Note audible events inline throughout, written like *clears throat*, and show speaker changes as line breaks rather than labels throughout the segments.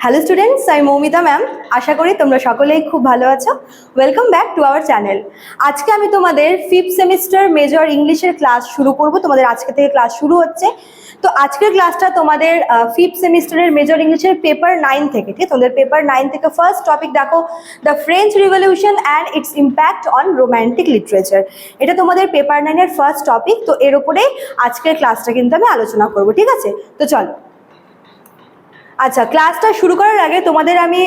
Hello students আমি Moumita ma'am আশা করি তোমরা সকলেই খুব ভালো আছো। Welcome back to our channel আজকে আমি তোমাদের ফিফথ সেমিস্টার মেজর ইংলিশের ক্লাস শুরু করব। তোমাদের আজকে থেকে ক্লাস শুরু হচ্ছে। তো আজকের ক্লাসটা তোমাদের ফিফথ সেমিস্টারের মেজর ইংলিশের পেপার নাইন থেকে, ঠিক? তোমাদের পেপার নাইন থেকে ফার্স্ট টপিক দেখো the French revolution and its impact on romantic literature এটা তোমাদের পেপার নাইনের ফার্স্ট টপিক তো এর উপরেই আজকের ক্লাসটা কিন্তু আমি আলোচনা করব, ঠিক আছে? তো চলো। আচ্ছা ক্লাসটা শুরু করার আগে তোমাদের আমি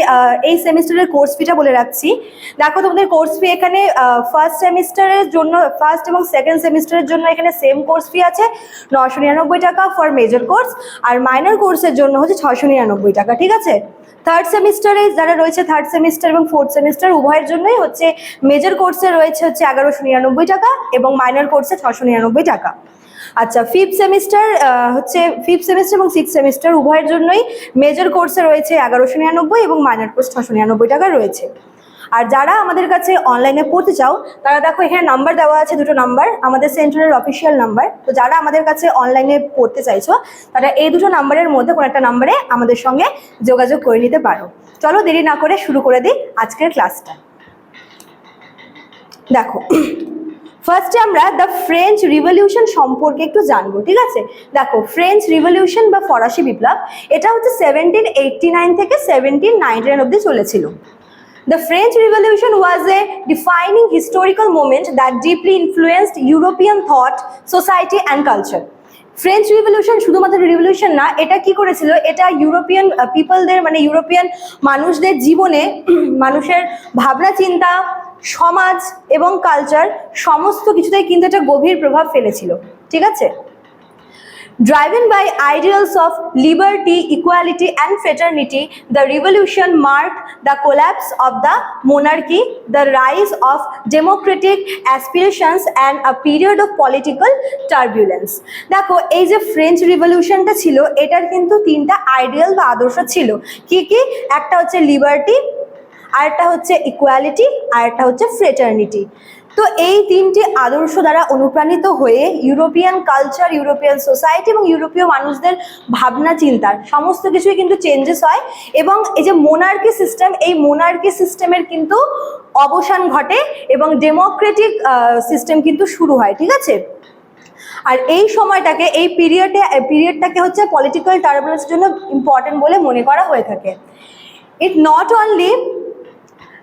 এই সেমিস্টারের কোর্স ফিটা বলে রাখছি। দেখো, তোমাদের কোর্স ফি এখানে ফার্স্ট সেমিস্টারের জন্য ফার্স্ট এবং সেকেন্ড সেমিস্টারের জন্য এখানে সেম কোর্স ফি আছে নশো নিরানব্বই টাকা ফর মেজর কোর্স আর মাইনর কোর্সের জন্য হচ্ছে ছশো নিরানব্বই টাকা, ঠিক আছে? থার্ড সেমিস্টারে যারা রয়েছে থার্ড সেমিস্টার এবং ফোর্থ সেমিস্টার উভয়ের জন্যই হচ্ছে মেজর কোর্সে রয়েছে হচ্ছে এগারোশো নিরানব্বই টাকা এবং মাইনর কোর্সে ছশো নিরানব্বই টাকা। আচ্ছা ফিফথ সেমিস্টার হচ্ছে ফিফথ সেমিস্টার এবং সিক্স সেমিস্টার উভয়ের জন্যই মেজর কোর্সে রয়েছে এগারোশো নিরানব্বই এবং মাইনর কোর্স ছশো নিরানব্বই টাকা রয়েছে। আর যারা আমাদের কাছে অনলাইনে পড়তে চাও, তারা দেখো এখানে নাম্বার দেওয়া আছে, দুটো নাম্বার আমাদের সেন্টারের অফিসিয়াল নাম্বার তো যারা আমাদের কাছে অনলাইনে পড়তে চাইছো, তারা এই দুটো নাম্বারের মধ্যে কোনো একটা নাম্বারে আমাদের সঙ্গে যোগাযোগ করে নিতে পারো। চলো দেরি না করে শুরু করে দিই আজকের ক্লাসটা দেখো ফার্স্টে আমরা দ্য ফ্রেঞ্চ রিভলিউশন সম্পর্কে একটু জানব ঠিক আছে? দেখো ফ্রেঞ্চ রিভলিউশন বা ফরাসি বিপ্লব এটা হচ্ছে সেভেন্টিন এইটটি নাইন থেকে সেভেন্টিন নাইনটি নাইন অব্দি চলেছিল। The French Revolution was a defining historical moment that deeply influenced European thought, society and culture. French revolution শুধুমাত্র রিভলিউশন না এটা কি করেছিল? এটা ইউরোপিয়ান পিপলদের মানে ইউরোপিয়ান মানুষদের জীবনে *clears throat* মানুষের ভাবনা চিন্তা সমাজ এবং কালচার সমস্ত কিছুতেই কিন্তু একটা গভীর প্রভাব ফেলেছিল, ঠিক আছে? Driven by ideals of liberty equality and fraternity the revolution mark the collapse of the monarchy the rise of democratic aspirations and a period of political turbulence দেখো, এই যে ফ্রেঞ্চ রিভলিউশনটা ছিল, এটার কিন্তু তিনটা আইডিয়াল বা আদর্শ ছিল। কি কি? একটা হচ্ছে লিবার্টি আরেকটা হচ্ছে ইকুয়ালিটি আর একটা হচ্ছে ফ্রেটার্নিটি তো এই তিনটি আদর্শ দ্বারা অনুপ্রাণিত হয়ে ইউরোপিয়ান কালচার ইউরোপিয়ান সোসাইটি এবং ইউরোপীয় মানুষদের ভাবনা, চিন্তার সমস্ত কিছুই কিন্তু চেঞ্জেস হয় এবং এই যে মোনার্কি সিস্টেম এই মোনার্কি সিস্টেমের কিন্তু অবসান ঘটে এবং ডেমোক্রেটিক সিস্টেম কিন্তু শুরু হয়, ঠিক আছে? আর এই সময়টাকে, এই পিরিয়ডে পিরিয়ডটাকে হচ্ছে পলিটিক্যাল টার্বুলেন্সের জন্য ইম্পর্টেন্ট বলে মনে করা হয়ে থাকে। It not only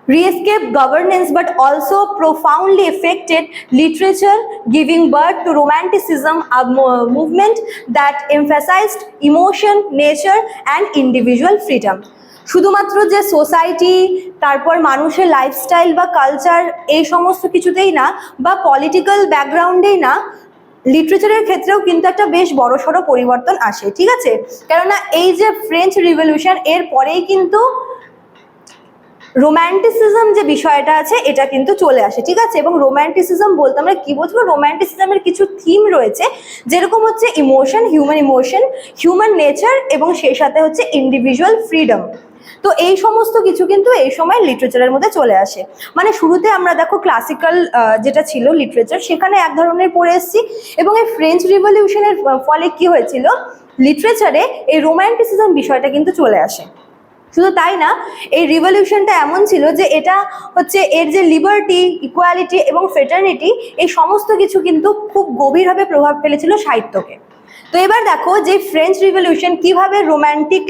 re-escaped governance but also profoundly affected literature giving birth to romanticism a movement that emphasized emotion nature and individual freedom শুধুমাত্র যে সোসাইটি তারপর মানুষের লাইফস্টাইল বা কালচার এই সমস্ত কিছুতেই না বা পলিটিক্যাল ব্যাকগ্রাউন্ডেই না লিটারেচারের ক্ষেত্রেও কিন্তু একটা বেশ বড়সড় পরিবর্তন আসে ঠিক আছে কেননা এই যে ফ্রেঞ্চ রিভলিউশন এর পরেই কিন্তু রোম্যান্টিসিজম যে বিষয়টা আছে, এটা কিন্তু চলে আসে, ঠিক আছে? এবং রোম্যান্টিসিজম বলতে আমরা কি বলব রোম্যান্টিসিজমের কিছু থিম রয়েছে, যেরকম হচ্ছে emotion human emotion human nature এবং সেই সাথে হচ্ছে ইন্ডিভিজুয়াল ফ্রিডম তো এই সমস্ত কিছু কিন্তু এই সময় লিটারেচারের মধ্যে চলে আসে। মানে শুরুতে আমরা দেখো ক্লাসিক্যাল যেটা ছিল লিটারেচার সেখানে এক ধরনের পড়ে এসেছি এবং এই ফ্রেঞ্চ রিভলিউশনের ফলে কি হয়েছিল? লিটারেচারে এই রোম্যান্টিসিজম বিষয়টা কিন্তু চলে আসে। শুধু তাই না, এই রিভলিউশনটা এমন ছিল যে এটা হচ্ছে এর যে লিবার্টি ইকুয়ালিটি এবং ফেটার্নিটি এই সমস্ত কিছু কিন্তু খুব গভীরভাবে প্রভাব ফেলেছিল সাহিত্যকে। তো এবার দেখো যে ফ্রেঞ্চ রিভলিউশন কীভাবে রোম্যান্টিক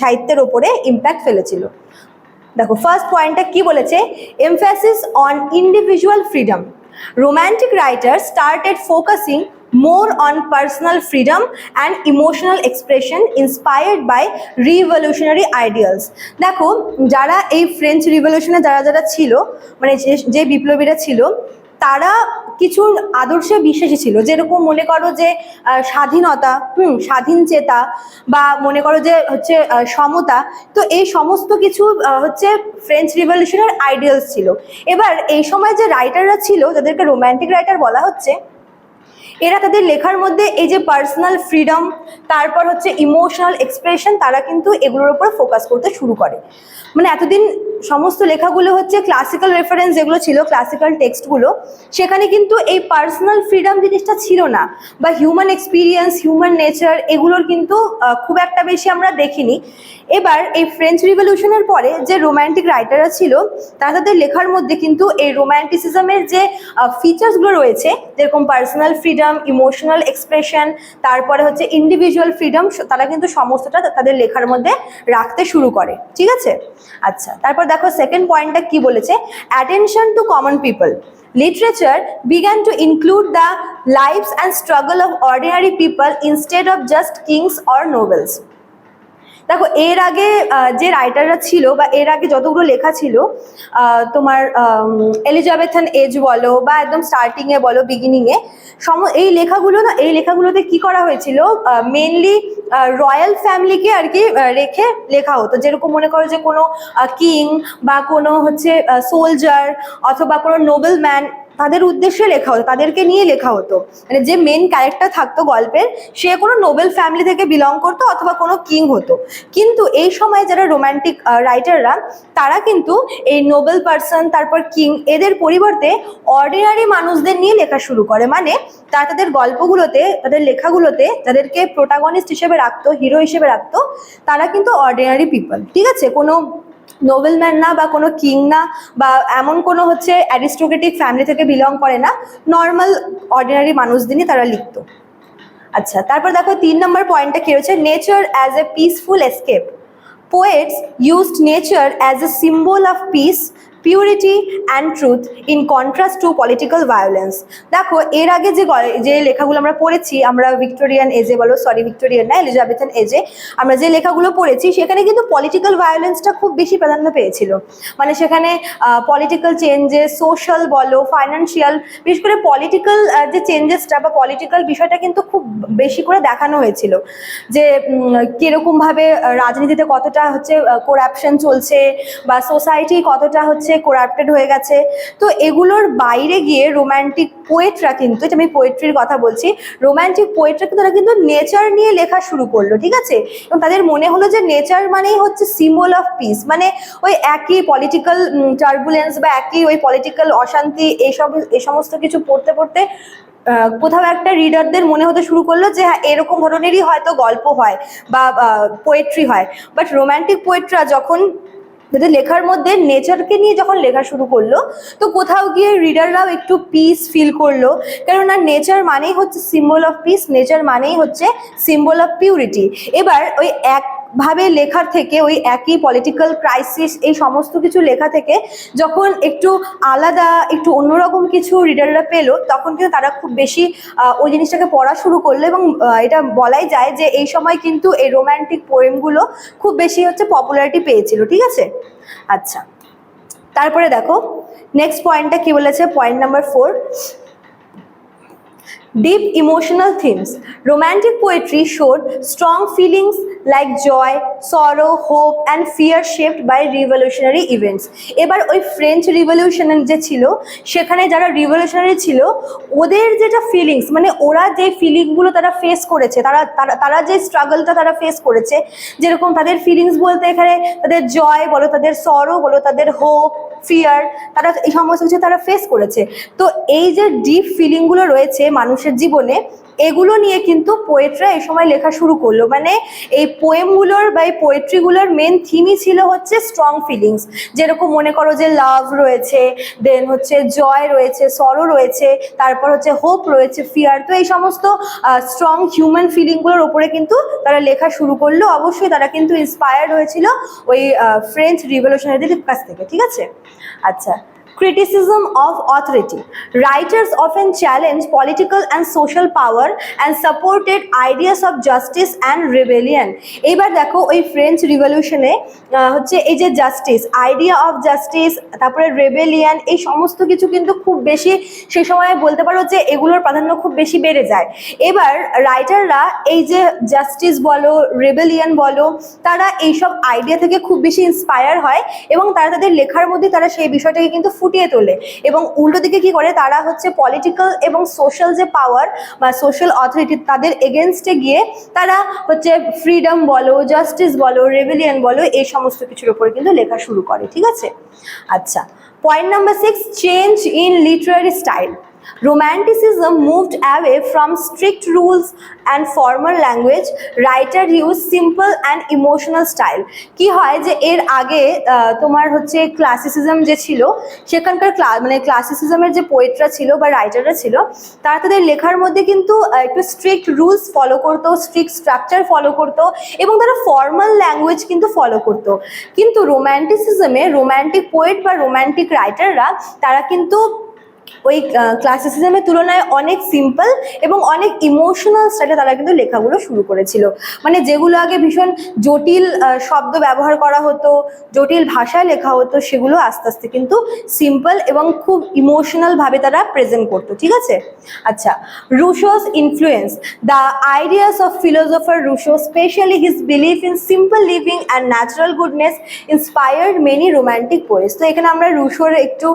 সাহিত্যের ওপরে ইম্প্যাক্ট ফেলেছিল। দেখো ফার্স্ট পয়েন্টটা কি বলেছে? Emphasis on individual freedom romantic writers started focusing more on personal freedom and emotional expression inspired by revolutionary ideals দেখো যারা এই ফ্রেঞ্চ রিভলিউশনে যারা যারা ছিল মানে যে বিপ্লবীরা ছিল তারা কিছু আদর্শে বিশ্বাসী ছিল। যেরকম মনে করো যে স্বাধীনতা, হুম, স্বাধীন চেতা বা মনে করো যে, হচ্ছে সমতা, তো এই সমস্ত কিছু হচ্ছে ফ্রেঞ্চ রিভলিউশনের আইডিয়ালস ছিল। এবার এই সময় যে রাইটাররা ছিল, যাদেরকে রোম্যান্টিক রাইটার বলা হচ্ছে, এরা তাদের লেখার মধ্যে এই যে পার্সোনাল ফ্রিডম তারপর হচ্ছে ইমোশনাল এক্সপ্রেশন তারা কিন্তু এগুলোর উপর ফোকাস করতে শুরু করে। মানে এতদিন সমস্ত লেখাগুলো হচ্ছে ক্লাসিক্যাল রেফারেন্স যেগুলো ছিল ক্লাসিক্যাল টেক্সটগুলো সেখানে কিন্তু এই পার্সোনাল ফ্রিডম জিনিসটা ছিল না। বা হিউম্যান এক্সপিরিয়েন্স হিউম্যান নেচার এগুলোর কিন্তু খুব একটা বেশি আমরা দেখিনি। এবার এই ফ্রেঞ্চ রিভলিউশনের পরে যে রোম্যান্টিক রাইটাররা ছিল, তারা তাদের লেখার মধ্যে কিন্তু এই রোম্যান্টিসিজমের যে ফিচার্সগুলো রয়েছে, যেরকম পার্সোনাল ফ্রিডম ইমোশনাল এক্সপ্রেশন তারপরে হচ্ছে ইন্ডিভিজুয়াল ফ্রিডম তারা কিন্তু সমস্তটা তাদের লেখার মধ্যে রাখতে শুরু করে। ঠিক আছে? আচ্ছা তারপর দেখো সেকেন্ড পয়েন্টটা কি বলেছে? Attention to common people literature began to include the lives and struggle of ordinary people instead of just kings or nobles দেখো, এর আগে যে রাইটাররা ছিল বা এর আগে যতগুলো লেখা ছিল তোমার এলিজাবেথান এজ বলো বা একদম স্টার্টিংয়ে বলো বিগিনিংয়ে সম, এই লেখাগুলো না, এই লেখাগুলোতে কি করা হয়েছিল? মেনলি রয়্যাল ফ্যামিলিকে আর কি রেখে লেখা হতো। যেরকম মনে করো যে কোনো কিং বা কোনো হচ্ছে সোলজার অথবা কোনো নোবেল ম্যান তাদের উদ্দেশ্যে লেখা হতো, তাদেরকে নিয়ে লেখা হতো। মানে যে মেন ক্যারেক্টার থাকতো গল্পের, সে কোনো নোবেল ফ্যামিলি থেকে বিলং করতো অথবা কোনো কিং হতো। কিন্তু এই সময় যারা রোম্যান্টিক রাইটাররা তারা কিন্তু এই নোবেল পার্সন তারপর কিং এদের পরিবর্তে অর্ডিনারি মানুষদের নিয়ে লেখা শুরু করে। মানে তারা তাদের গল্পগুলোতে, তাদের লেখাগুলোতে তাদেরকে প্রোটাগনিস্ট হিসেবে রাখতো হিরো হিসেবে রাখতো, তারা কিন্তু অর্ডিনারি পিপল ঠিক আছে? কোনো নোবেলম্যান না বা কোনো কিং না বা এমন কোনো হচ্ছে অ্যারিস্টোক্রেটিক ফ্যামিলি থেকে বিলং করে না নর্মাল অর্ডিনারি মানুষদেরই তারা লিখত। আচ্ছা তারপর দেখো তিন নম্বর পয়েন্টটা কী রয়েছে? Nature as a peaceful escape poets used nature as a symbol of peace purity and truth in contrast to political violence দেখো, এর আগে যে যে লেখাগুলো আমরা পড়েছি, আমরা ভিক্টোরিয়ান এজে বলো সরি ভিক্টোরিয়ান না এলিজাবেথান এজে আমরা যে লেখাগুলো পড়েছি, সেখানে কিন্তু পলিটিক্যাল ভায়োলেন্সটা খুব বেশি প্রাধান্য পেয়েছিল। মানে সেখানে পলিটিক্যাল চেঞ্জেস সোশ্যাল বলো ফাইন্যান্সিয়াল বিশেষ করে পলিটিক্যাল যে চেঞ্জেসটা বা পলিটিক্যাল বিষয়টা কিন্তু খুব বেশি করে দেখানো হয়েছিল। যে কীরকমভাবে রাজনীতিতে কতটা হচ্ছে করাপশন চলছে বা সোসাইটি কতটা হচ্ছে করাপ্টেড হয়ে গেছে। তো এগুলোর বাইরে গিয়ে রোম্যান্টিক পোয়েটরা কিন্তু আমি পোয়েট্রির কথা বলছি রোম্যান্টিক পোয়েটরা কিন্তু তারা কিন্তু নেচার নিয়ে লেখা শুরু করল, ঠিক আছে? এবং তাদের মনে হলো যে নেচার মানেই হচ্ছে সিম্বল অফ পিস মানে ওই একই পলিটিক্যাল টার্বুলেন্স বা একই ওই পলিটিক্যাল অশান্তি এইসব এ সমস্ত কিছু পড়তে পড়তে কোথাও একটা রিডারদের মনে হতে শুরু করল যে হ্যাঁ এরকম ধরনেরই হয়তো গল্প হয় বা পোয়েট্রি হয়। বাট রোম্যান্টিক পোয়েট্রা যখন তাদের লেখার মধ্যে নেচারকে নিয়ে যখন লেখা শুরু করল, তো কোথাও গিয়ে রিডাররাও একটু পিস ফিল করল। কেননা নেচার মানেই হচ্ছে সিম্বল অফ পিস নেচার মানেই হচ্ছে সিম্বল অফ পিউরিটি এবার ওই এক ভাবে লেখার থেকে, ওই একই পলিটিক্যাল ক্রাইসিস এই সমস্ত কিছু লেখা থেকে যখন একটু আলাদা, একটু অন্যরকম কিছু রিডাররা পেল, তখন কিন্তু তারা খুব বেশি ওই জিনিসটাকে পড়া শুরু করল এবং এটা বলাই যায় যে এই সময় কিন্তু এই রোম্যান্টিক পোয়েমগুলো খুব বেশি হচ্ছে পপুলারিটি পেয়েছিল, ঠিক আছে? আচ্ছা। তারপরে দেখো নেক্সট পয়েন্টটা কি বলেছে? Point number four Deep emotional themes. Romantic poetry showed strong feelings like joy, sorrow, hope, and fear shaped by revolutionary events. এবার ওই ফ্রেঞ্চ রিভলিউশনের যে ছিল সেখানে যারা রিভলিউশনারি ছিল ওদের যেটা ফিলিংস মানে ওরা যে ফিলিংগুলো তারা ফেস করেছে তারা তারা যে স্ট্রাগলটা তারা ফেস করেছে যেরকম তাদের ফিলিংস বলতে এখানে তাদের জয় বলো তাদের সরো বলো তাদের হোপ ফিয়ার তারা এই সমস্ত কিছু তারা ফেস করেছে। তো এই যে ডিপ ফিলিংগুলো রয়েছে মানুষের জীবনে এগুলো নিয়ে কিন্তু পোয়েটরা এই সময় লেখা শুরু করল। মানে এই পোয়েমগুলোর বা এই পোয়েট্রিগুলোর মেন থিমই ছিল হচ্ছে স্ট্রং ফিলিংস যেরকম মনে করো যে লাভ রয়েছে দেন হচ্ছে জয় রয়েছে সরো রয়েছে, তারপর হচ্ছে হোপ রয়েছে ফিয়ার তো এই সমস্ত স্ট্রং হিউম্যান ফিলিংগুলোর ওপরে কিন্তু তারা লেখা শুরু করল। অবশ্যই তারা কিন্তু ইন্সপায়ার্ড হয়েছিল ওই ফ্রেঞ্চ রিভলিউশনারিদের কাছ থেকে, ঠিক আছে? আচ্ছা। Criticism of authority. Writers often challenge political and social power and supported ideas of justice and rebellion. এইবার দেখো ওই ফ্রেঞ্চ রিভলিউশনে হচ্ছে এই যে জাস্টিস আইডিয়া অফ জাস্টিস তারপরে রেবেলিয়ান এই সমস্ত কিছু কিন্তু খুব বেশি সেই সময় বলতে পারো যে এগুলোর প্রাধান্য খুব বেশি বেড়ে যায় এবার রাইটাররা এই যে জাস্টিস বলো রেবেলিয়ান বলো, তারা এইসব আইডিয়া থেকে খুব বেশি ইন্সপায়ার হয় এবং তারা তাদের লেখার মধ্যে তারা সেই বিষয়টাকে কিন্তু ফুটিয়ে তোলে। এবং উল্টো দিকে কি করে? তারা হচ্ছে পলিটিক্যাল এবং সোশ্যাল যে পাওয়ার বা সোশ্যাল অথরিটি তাদের এগেনস্টে গিয়ে তারা হচ্ছে ফ্রিডম বলো জাস্টিস বলো রেভিলিয়ন বলো, এই সমস্ত কিছুর উপরে কিন্তু লেখা শুরু করে। ঠিক আছে? আচ্ছা point number six change in literary style Romanticism moved away from strict rules and formal language. Writer used simple and emotional style. কি হয় যে এর আগে তোমার হচ্ছে ক্লাসিসিজম যে ছিল, সেখানকার মানে ক্লাসিসিজমের যে পোয়েটরা ছিল বা রাইটাররা ছিল, তারা তাদের লেখার মধ্যে কিন্তু একটু স্ট্রিক্ট রুলস ফলো করতো স্ট্রিক্ট স্ট্রাকচার ফলো করতো এবং তারা ফর্মাল ল্যাঙ্গুয়েজ কিন্তু ফলো করতো কিন্তু রোম্যান্টিসিজমে রোম্যান্টিক পোয়েট বা রোম্যান্টিক রাইটাররা তারা কিন্তু ওই ক্লাসিসিজমের তুলনায় অনেক সিম্পল এবং অনেক ইমোশনাল স্টাইলে তারা কিন্তু লেখাগুলো শুরু করেছিল। মানে যেগুলো আগে ভীষণ জটিল শব্দ ব্যবহার করা হতো, জটিল ভাষায় লেখা হতো, সেগুলো আস্তে আস্তে কিন্তু সিম্পল এবং খুব ইমোশনাল ভাবে তারা প্রেজেন্ট করতো, ঠিক আছে? আচ্ছা Rousseau's influence the ideas of philosopher Rousseau specially his believe in simple living and natural goodness inspired many romantic poets তো এখানে আমরা রুশোর একটু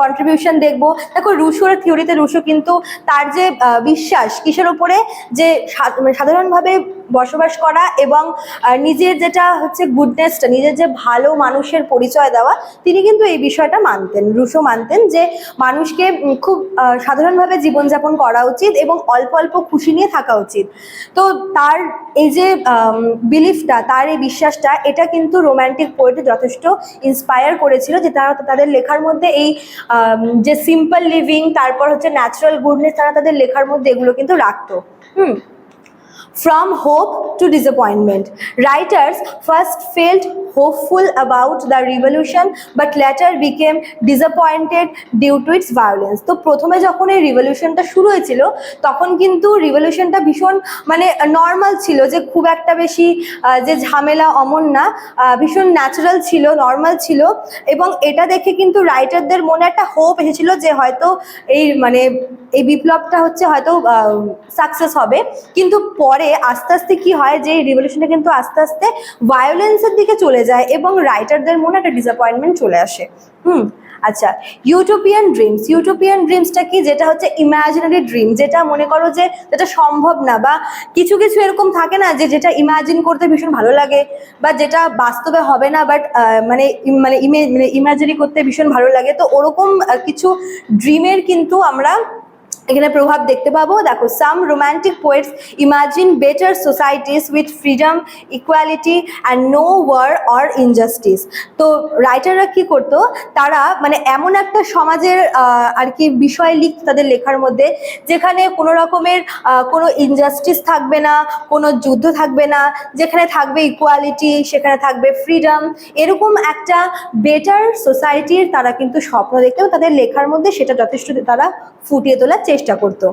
কন্ট্রিবিউশন দেখব। দেখো রুশোর থিওরিতে রুশো কিন্তু তার যে বিশ্বাস কিসের ওপরে যে মানে সাধারণভাবে বসবাস করা এবং নিজের যেটা হচ্ছে গুডনেসটা নিজের যে ভালো মানুষের পরিচয় দেওয়া, তিনি কিন্তু এই বিষয়টা মানতেন, রুশো মানতেন যে মানুষকে খুব সাধারণভাবে জীবনযাপন করা উচিত এবং অল্প অল্প খুশি নিয়ে থাকা উচিত। তো তার এই যে বিলিফটা তার এই বিশ্বাসটা, এটা কিন্তু রোম্যান্টিক পোয়েটে যথেষ্ট ইন্সপায়ার করেছিল যে তারা তাদের লেখার মধ্যে এই যে সিম্পল লিভিং তারপর হচ্ছে ন্যাচারাল গুডনেস তারা তাদের লেখার মধ্যে এগুলো কিন্তু রাখতো। হুম? From hope to disappointment. Writers first felt hopeful about the revolution, but later became disappointed due to its violence. তো প্রথমে যখন এই রিভলিউশনটা শুরু হয়েছিল, তখন কিন্তু রিভলিউশনটা ভীষণ মানে নর্মাল ছিল যে খুব একটা বেশি যে ঝামেলা অমন না ভীষণ ন্যাচারাল ছিল নর্মাল ছিল, এবং এটা দেখে কিন্তু রাইটারদের মনে একটা হোপ এসেছিল যে হয়তো এই মানে এই বিপ্লবটা হচ্ছে হয়তো সাকসেস হবে কিন্তু পরে আস্তে আস্তে কি হয় যে এই রিভলিউশনটা কিন্তু আস্তে আস্তে ভায়োলেন্সের দিকে চলে যায় এবং রাইটারদের মনে একটা ডিসঅ্যাপয়েন্টমেন্ট চলে আসে। হুম আচ্ছা ইউটোপিয়ান ড্রিমস ইউটোপিয়ান ড্রিমসটা কি? যেটা হচ্ছে ইমাজিনারি ড্রিম যেটা মনে করো যে যেটা সম্ভব না বা কিছু কিছু এরকম থাকে না যে যেটা ইমাজিন করতে ভীষণ ভালো লাগে বা যেটা বাস্তবে হবে না বাট মানে মানে ইমে মানে ইমাজিনি করতে ভীষণ ভালো লাগে। তো ওরকম কিছু ড্রিমের কিন্তু আমরা এখানে প্রভাব দেখতে পাবো। দেখো some romantic poets imagine better societies with freedom equality and no war or injustice তো রাইটাররা কি করতো? তারা মানে এমন একটা সমাজের আর কি বিষয় লিখত তাদের লেখার মধ্যে, যেখানে কোনো রকমের কোনো ইনজাস্টিস থাকবে না, কোনো যুদ্ধ থাকবে না, যেখানে থাকবে ইকুয়ালিটি সেখানে থাকবে ফ্রিডম এরকম একটা বেটার সোসাইটির তারা কিন্তু স্বপ্ন দেখতো তাদের লেখার মধ্যে সেটা যথেষ্ট তারা ফুটিয়ে তোলার চেষ্টা করতো।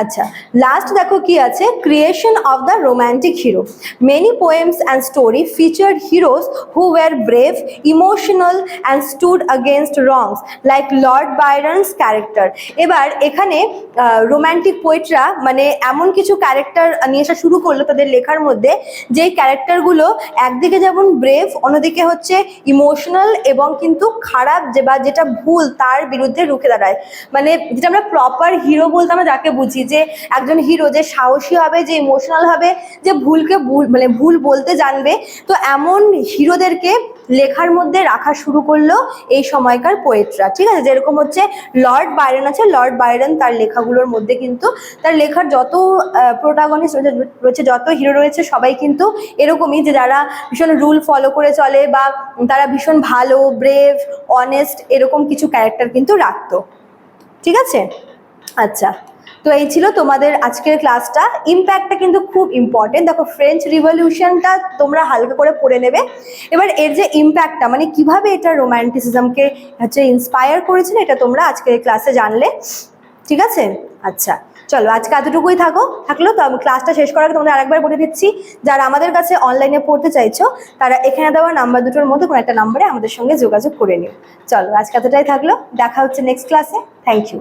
আচ্ছা লাস্ট দেখো কি আছে? Creation of the romantic hero many poems and story featured heroes who were brave emotional and stood against wrongs like Lord Byron's character এবার এখানে রোম্যান্টিক পোয়েটরা মানে এমন কিছু ক্যারেক্টার নিয়ে আসা শুরু করল তাদের লেখার মধ্যে, যেই ক্যারেক্টারগুলো একদিকে যেমন ব্রেভ অন্যদিকে হচ্ছে ইমোশনাল এবং কিন্তু খারাপ যে বা যেটা ভুল তার বিরুদ্ধে রুখে দাঁড়ায়। মানে যেটা আমরা প্রপার হিরো বলতে আমরা যাকে বুঝি যে একজন হিরো যে সাহসী হবে, যে ইমোশনাল হবে, যে ভুলকে ভুল মানে ভুল বলতে জানবে, তো এমন হিরোদেরকে লেখার মধ্যে রাখা শুরু করল এই সময়কার পোয়েটরা ঠিক আছে? যেরকম হচ্ছে লর্ড বাইরন আছে। লর্ড বাইরন তার লেখাগুলোর মধ্যে কিন্তু তার লেখার যত প্রোটাগনিস্ট রয়েছে যত হিরো রয়েছে, সবাই কিন্তু এরকমই যে যারা ভীষণ রুল ফলো করে চলে বা তারা ভীষণ ভালো ব্রেভ অনেস্ট এরকম কিছু ক্যারেক্টার কিন্তু রাখতো। ঠিক আছে? আচ্ছা। তো এই ছিল তোমাদের আজকের ক্লাসটা ইম্প্যাক্টটা কিন্তু খুব ইম্পর্টেন্ট দেখো ফ্রেঞ্চ রিভলিউশনটা তোমরা হালকা করে পড়ে নেবে। এবার এর যে ইম্প্যাক্টটা মানে কীভাবে এটা রোম্যান্টিসিজমকে হচ্ছে ইন্সপায়ার করেছিল, এটা তোমরা আজকের ক্লাসে জানলে। ঠিক আছে? আচ্ছা চলো, আজকে এতটুকুই থাকো। থাকল তো আমি ক্লাসটা শেষ করার আগে তোমাদের আরেকবার বলে দিচ্ছি, যারা আমাদের কাছে অনলাইনে পড়তে চাইছো, তারা এখানে দেওয়া নাম্বার দুটোর মধ্যে কোনো একটা নাম্বারে আমাদের সঙ্গে যোগাযোগ করে নিও। চলো, আজকে এতটাই থাকল। দেখা হচ্ছে নেক্সট ক্লাসে থ্যাংক ইউ